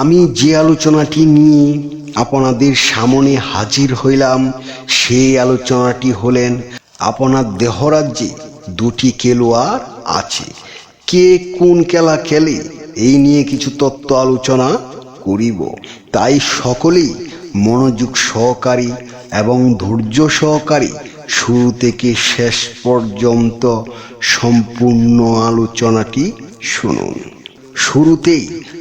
আমি যে আলোচনাটি নিয়ে আপনাদের সামনে হাজির হইলাম, সেই আলোচনাটি হলেন, আপনার দেহরাজ্যে দুটি খেলোয়াড় আছে। কে কোন খেলা খেলে, এই নিয়ে কিছু তত্ত্ব আলোচনা করিব। তাই সকলেই মনোযোগ সহকারী এবং ধৈর্য সহকারী শুরু থেকে শেষ পর্যন্ত সম্পূর্ণ আলোচনাটি শুনুন। শুরুতেই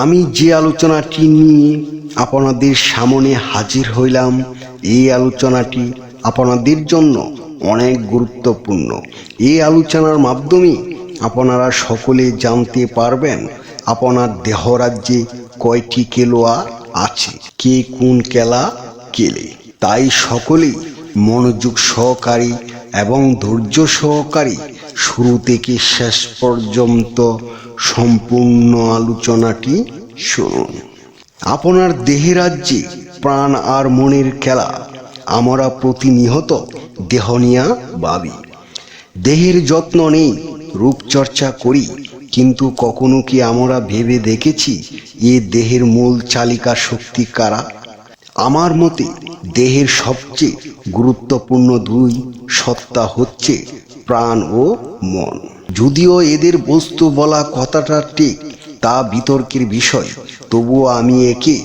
আমি যে আলোচনাটি নিয়ে আপনাদের সামনে হাজির হইলাম, এই আলোচনাটি আপনাদের জন্য অনেক গুরুত্বপূর্ণ। এই আলোচনার মাধ্যমে আপনারা সকলে জানতে পারবেন আপনার দেহরাজ্যে কয়টি কেলোয়া আছে, কে কোন কেলা কেলে। তাই সকলেই মনোযোগ সহকারী এবং ধৈর্য সহকারী শুরু থেকে শেষ পর্যন্ত সম্পূর্ণ আলোচনাটি শুনুন। আপনার দেহের রাজ্যে প্রাণ আর মনের খেলা, আমরা প্রতিনিহত দেহনিয়া ভাবি। দেহের যত্ন নেই, রূপচর্চা করি, কিন্তু কখনো কি আমরা ভেবে দেখেছি এ দেহের মূল চালিকা শক্তি কারা? আমার মতে, দেহের সবচেয়ে গুরুত্বপূর্ণ দুই সত্তা হচ্ছে প্রাণ ও মন। যদিও এদের বস্তু বলা কথাটা ঠিক, তা বিতর্কের বিষয়। তবুও আমি একে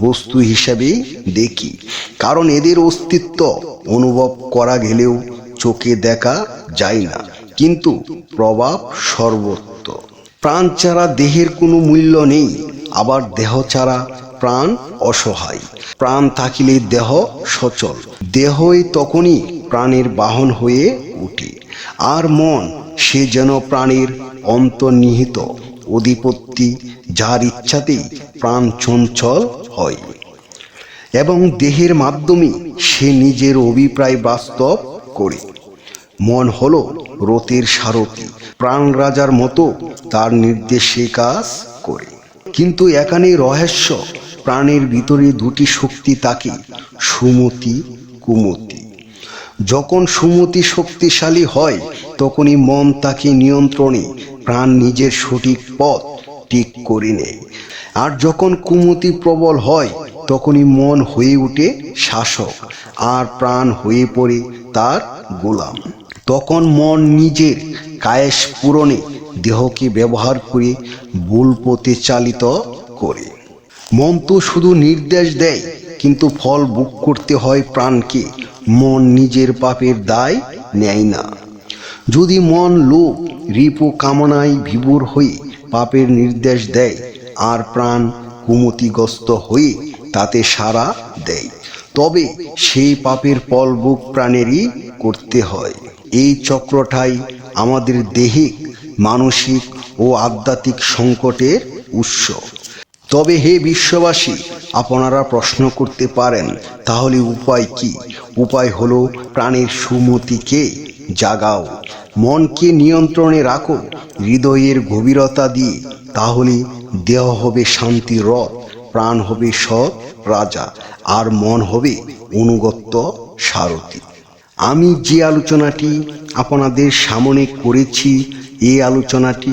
বস্তু হিসাবে দেখি, কারণ এদের অস্তিত্ব অনুভব করা গেলেও চোখে দেখা যায় না। কিন্তু প্রভাব সর্বত্র প্রাণ ছাড়া দেহের কোনো মূল্য নেই, আবার দেহ ছাড়া প্রাণ অসহায়। প্রাণ থাকিলে দেহ সচল। দেহই তখনই প্রাণের বাহন হয়ে ওঠে। আর মন সে যেন প্রাণের অন্তর্নিহিত অধিপত্তি যার ইচ্ছাতেই প্রাণ চঞ্চল হয়। এবং দেহের মাধ্যমে সে নিজের অভিপ্রায় বাস্তব করে। মন হলো রথের সারথি, প্রাণ রাজার মতো তার নির্দেশে কাজ করে। কিন্তু এখানে রহস্য, প্রাণের ভিতরে দুটি শক্তি তাকে, সুমতি, কুমতি। যখন সুমতি শক্তিশালী হয় তখনই মন তাকে নিয়ন্ত্রণে প্রাণ নিজের সঠিক পথ ঠিক করে নেয়। আর যখন কুমতি প্রবল হয়, তখনই মন হয়ে উঠে শাসক, আর প্রাণ হয়ে পড়ে তার গোলাম। তখন মন নিজের কায়েস পূরণে দেহকে ব্যবহার করে ভুল পথে চালিত করে। মন তো শুধু নির্দেশ দেয়, কিন্তু ফল বুক করতে হয় প্রাণকে, মন নিজের পাপের দায় নেয় না। যদি মন লোভ রিপু কামনায় বিভোর হয়ে পাপের নির্দেশ দেয় আর প্রাণ কুমতিগ্রস্ত হয়ে তাতে সাড়া দেয়, তবে সেই পাপের ফল বুক প্রাণেরই করতে হয়। এই চক্রটাই আমাদের দেহিক মানসিক ও আধ্যাত্মিক সংকটের উৎস। তবে হে বিশ্ববাসী আপনারা প্রশ্ন করতে পারেন, তাহলে উপায় কি? উপায় হলো প্রাণের সুমতিকে জাগাও, মনকে নিয়ন্ত্রণে রাখো, হৃদয়ের গভীরতা দিয়ে, তাহলে দেহ হবে শান্তি রথ প্রাণ হবে সৎ রাজা, আর মন হবে অনুগত্য সারথী। আমি যে আলোচনাটি আপনাদের সামনে করেছি, এই আলোচনাটি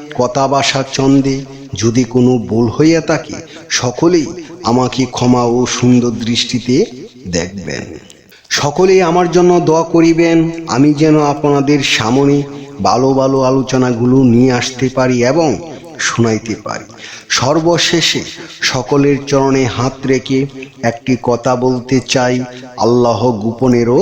কথা বাসা চন্দে যদি কোনো ভুল হইয়া থাকে, সকলেই আমাকে ক্ষমা ও সুন্দর দৃষ্টিতে দেখবেন। সকলেই আমার জন্য দোয়া করিবেন, আমি যেন আপনাদের সামনে ভালো ভালো আলোচনাগুলো নিয়ে আসতে পারি এবং শোনাইতে পারি। সর্বশেষে সকলের চরণে হাত রেখে একটি কথা বলতে চাই, আল্লাহ গোপনেরও